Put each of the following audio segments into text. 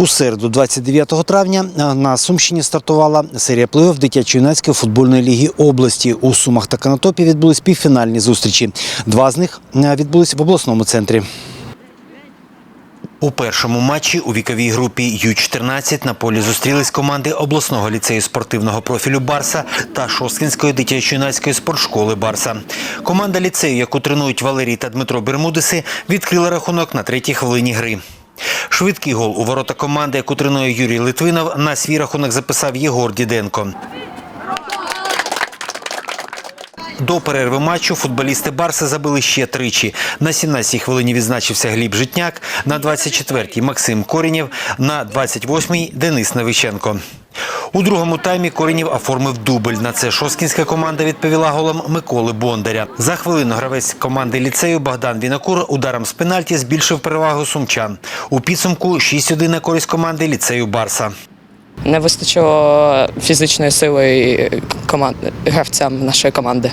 У середу, 29 травня, на Сумщині стартувала серія плей-офф дитячо-юнацької футбольної ліги області. У Сумах та Канатопі відбулись півфінальні зустрічі. Два з них е, відбулись в обласному центрі. У першому матчі у віковій групі Ю-14 на полі зустрілись команди обласного ліцею спортивного профілю Барса та Шосткінської дитячо-юнацької спортшколи Барса. Команда ліцею, яку тренують Валерій та Дмитро Бермудиси, відкрила рахунок на третій хвилині гри. Швидкий гол у ворота команди, яку тренує Юрій Литвинов, на свій рахунок записав Єгор Діденко. До перерви матчу футболісти Барса забили ще тричі. На 17-й хвилині відзначився Гліб Житняк, на 24-й Максим Корінєв, на 28-й Денис Новиченко. У другому таймі Корінєв оформив дубль. На це шосткінська команда відповіла голом Миколи Бондаря. За хвилину гравець команди ліцею Богдан Вінокур ударом з пенальті збільшив перевагу сумчан. У підсумку 6-1 на користь команди ліцею Барса. Не вистачило фізичної сили команд... гравцям нашої команди.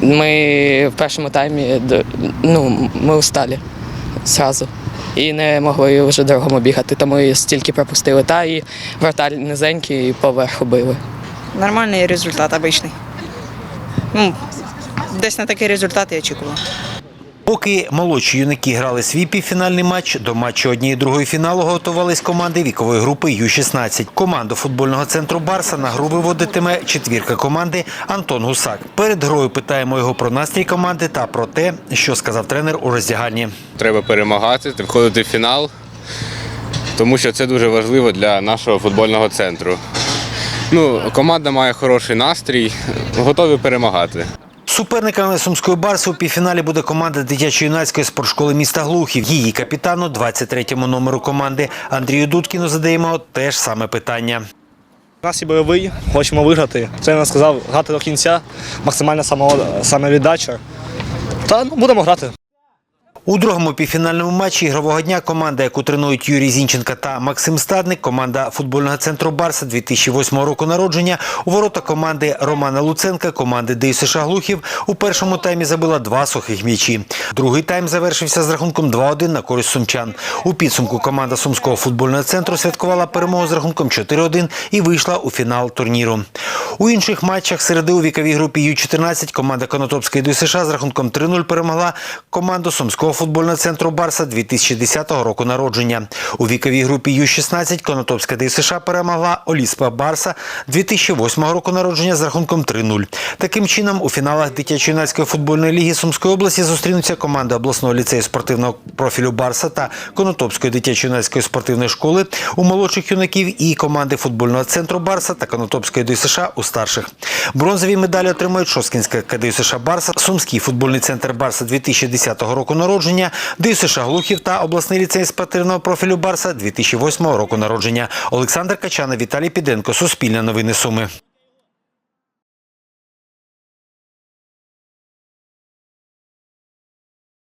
Ми в першому таймі ну, ми усталі зразу. І не могли вже дорогому бігати, тому і стільки пропустили. Та і вратар низенький і поверху били. Нормальний результат, обичний. Ну, десь на такий результат я очікувала. Поки молодші юнаки грали свій півфінальний матч, до матчу однієї другої фіналу готувались команди вікової групи Ю-16. Команду футбольного центру Барса на гру виводитиме четвірка команди Антон Гусак. Перед грою питаємо його про настрій команди та про те, що сказав тренер у роздягальні. Треба перемагати, входити в фінал, тому що це дуже важливо для нашого футбольного центру. Ну, команда має хороший настрій, готові перемагати. Суперниками сумської барси у півфіналі буде команда дитячо-юнацької спортшколи міста Глухів. Її капітану, 23-му номеру команди Андрію Дудкіну, задаємо те ж саме питання. Нас і бойовий, хочемо виграти. Тренер сказав грати до кінця, максимальна само- самовіддача. Та ну, будемо грати. У другому півфінальному матчі ігрового дня команда, яку тренують Юрій Зінченка та Максим Стадник, команда футбольного центру Барса 2008 року народження, у ворота команди Романа Луценка, команди ДЮСШ Глухів у першому таймі забила два сухих м'ячі. Другий тайм завершився з рахунком 2-1 на користь сумчан. У підсумку команда Сумського футбольного центру святкувала перемогу з рахунком 4-1 і вийшла у фінал турніру. У інших матчах середи у віковій групі Ю-14 команда Конотопської ДЮСШ з рахунком 3-0 перемогла команду Сумського футбольного центру Барса 2010 року народження. У віковій групі Ю-16 Конотопська ДЮСШ перемогла Оліспа Барса 2008 року народження з рахунком 3-0. Таким чином, у фіналах дитячо-юнацької футбольної ліги Сумської області зустрінуться команди обласного ліцею спортивного профілю Барса та Конотопської дитячо-юнацької спортивної школи у молодших юнаків і команди футбольного центру Барса та Конотопської ДЮСШ у старших. Бронзові медалі отримують Шоскінська КДЮ США Барса, Сумський футбольний центр Барса 2010 року народження, ДЮСШ Глухів та обласний ліцей спортивного профілю Барса 2008 року народження. Олександр Качана, Віталій Піденко, Суспільне новини Суми.